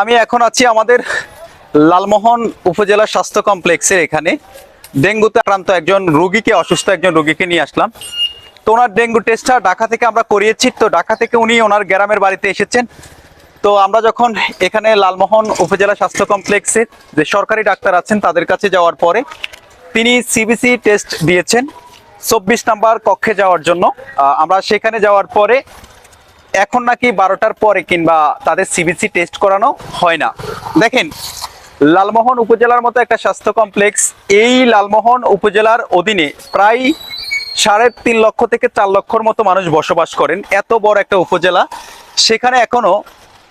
আমি এখন আছি আমাদের লালমোহন উপজেলা স্বাস্থ্য কমপ্লেক্সের এখানে। ডেঙ্গুতে আক্রান্ত একজন রোগীকে, অসুস্থ একজন রোগীকে নিয়ে আসলাম। তো ওনার ডেঙ্গু টেস্টটা ঢাকা থেকে আমরা করিয়েছি। তো ঢাকা থেকে উনি ওনার গ্রামের বাড়িতে এসেছেন। তো আমরা যখন এখানে লালমোহন উপজেলা স্বাস্থ্য কমপ্লেক্সের যে সরকারি ডাক্তার আছেন তাদের কাছে যাওয়ার পরে তিনি সিবিসি টেস্ট দিয়েছেন। চব্বিশ নাম্বার কক্ষে যাওয়ার জন্য। আমরা সেখানে যাওয়ার পরে এখন নাকি বারোটার পরে কিংবা তাদের সিবিসি টেস্ট করানো হয় না। দেখেন, লালমোহন উপজেলার মতো একটা স্বাস্থ্য কমপ্লেক্স এই লালমোহন উপজেলার অধীনে প্রায় সাড়ে তিন লক্ষ থেকে চার লক্ষর মতো মানুষ বসবাস করেন। এত বড় একটা উপজেলা। সেখানে এখনও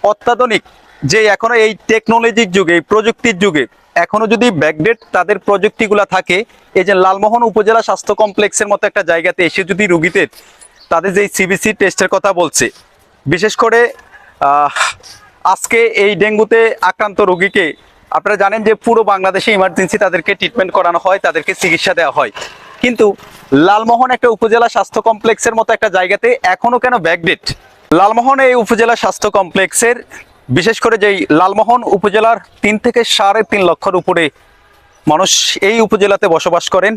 অত্যাধুনিক যে এখনও এই টেকনোলজির যুগে, এই প্রযুক্তির যুগে, এখনও যদি ব্যাকডেট তাদের প্রযুক্তিগুলা থাকে, এই যে লালমোহন উপজেলা স্বাস্থ্য কমপ্লেক্সের মতো একটা জায়গাতে এসে যদি রুগীদের তাদের যে সিবিসি টেস্টের কথা বলছে বিশেষ করে আজকে এই ডেঙ্গুতে আক্রান্ত রোগীকে আপনারা জানেন যে পুরো বাংলাদেশে ইমার্জেন্সি তাদেরকে ট্রিটমেন্ট করানো হয়, তাদেরকে চিকিৎসা দেওয়া হয়। কিন্তু লালমোহন একটা উপজেলা স্বাস্থ্য কমপ্লেক্সের মতো একটা জায়গাতে এখনও কেন ব্যাকডেট লালমোহন এই উপজেলা স্বাস্থ্য কমপ্লেক্সের বিশেষ করে যেই লালমোহন উপজেলার তিন থেকে সাড়ে তিন লক্ষর উপরে মানুষ এই উপজেলাতে বসবাস করেন।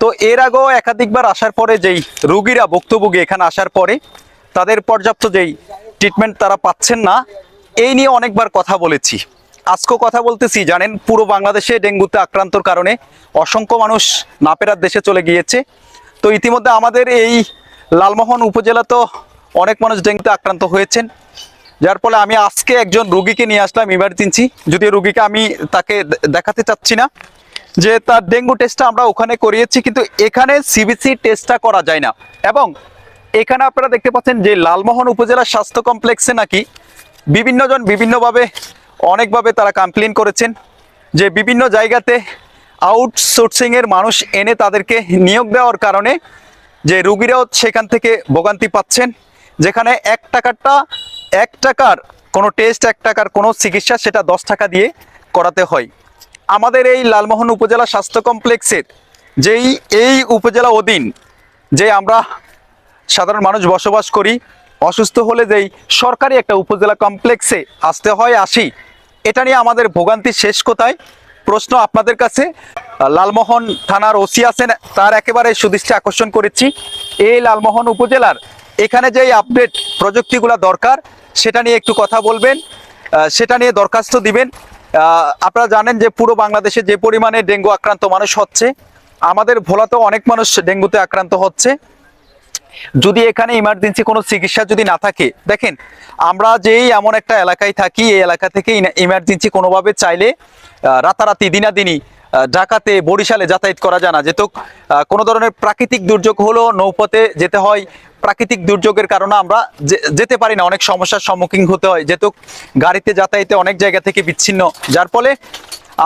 তো এর আগেও একাধিকবার আসার পরে যেই রুগীরা ভুক্তভোগী এখানে আসার পরে তাদের পর্যাপ্ত যেই ট্রিটমেন্ট তারা পাচ্ছেন না, এই নিয়ে অনেকবার কথা বলেছি। আজকেও কথা বলতেছি, জানেন, পুরো বাংলাদেশে ডেঙ্গুতে আক্রান্তর কারণে অসংখ্য মানুষ নাপেরার দেশে চলে গিয়েছে। তো ইতিমধ্যে আমাদের এই লালমোহন উপজেলা তো অনেক মানুষ ডেঙ্গুতে আক্রান্ত হয়েছেন। যার ফলে আমি আজকে একজন রুগীকে নিয়ে আসলাম ইমার্জেন্সি যদি রুগীকে আমি তাকে দেখাতে চাচ্ছি না, যে তার ডেঙ্গু টেস্টটা আমরা ওখানে করিয়েছি, কিন্তু এখানে সিবিসি টেস্টটা করা যায় না। এবং এখানে আপনারা দেখতে পাচ্ছেন যে লালমোহন উপজেলা স্বাস্থ্য কমপ্লেক্সে নাকি বিভিন্নজন বিভিন্নভাবে, অনেকভাবে তারা কমপ্লেন করেছেন যে বিভিন্ন জায়গাতে আউটসোর্সিং এর মানুষ এনে তাদেরকে নিয়োগ দেওয়ার কারণে যে রুগীরাও সেখান থেকে ভোগান্তি পাচ্ছেন, যেখানে এক টাকারটা, এক টাকার কোনো টেস্ট এক টাকার কোনো চিকিৎসা সেটা দশ টাকা দিয়ে করাতে হয়। আমাদের এই লালমোহন উপজেলা স্বাস্থ্য কমপ্লেক্সের যেই, এই উপজেলা অধীন যে আমরা সাধারণ মানুষ বসবাস করি, অসুস্থ হলে যেই সরকারি একটা উপজেলা কমপ্লেক্সে আসতে হয়, আসি। এটা নিয়ে আমাদের ভোগান্তি শেষ কোথায়? প্রশ্ন আপনাদের কাছে। লালমোহন থানার ওসি আছেন, তার একেবারে সুদৃষ্টি আকর্ষণ করেছি। এই লালমোহন উপজেলার এখানে যেই আপডেট প্রযুক্তিগুলো দরকার, সেটা নিয়ে একটু কথা বলবেন সেটা নিয়ে দরখাস্ত দিবেন। আপনারা জানেন যে পুরো বাংলাদেশে যে পরিমাণে ডেঙ্গু আক্রান্ত মানুষ হচ্ছে, আমাদের ভোলাতেও অনেক মানুষ ডেঙ্গুতে আক্রান্ত হচ্ছে। যদি এখানে ইমার্জেন্সি কোনো চিকিৎসা যদি না থাকে, দেখেন, আমরা যেই এমন একটা এলাকায় থাকি, এই এলাকা থেকে ইমার্জেন্সি কোনোভাবে চাইলে রাতারাতি, দিনাদিনি ঢাকাতে, বরিশালে যাতায়াত করা যায় না। যেহেতু কোনো ধরনের প্রাকৃতিক দুর্যোগ হলো, নৌপথে যেতে হয়, প্রাকৃতিক দুর্যোগের কারণে আমরা যেতে পারি না, অনেক সমস্যার সম্মুখীন হতে হয়। যেহেতু, গাড়িতে যাতায়াতে অনেক জায়গা থেকে বিচ্ছিন্ন, যার ফলে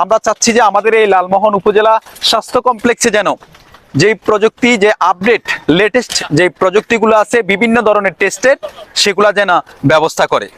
আমরা চাচ্ছি যে আমাদের এই লালমোহন উপজেলা স্বাস্থ্য কমপ্লেক্সে যেন যেই প্রযুক্তি, যে আপডেট লেটেস্ট যে প্রযুক্তিগুলো আছে, বিভিন্ন ধরনের টেস্টের সেগুলা যেন ব্যবস্থা করে।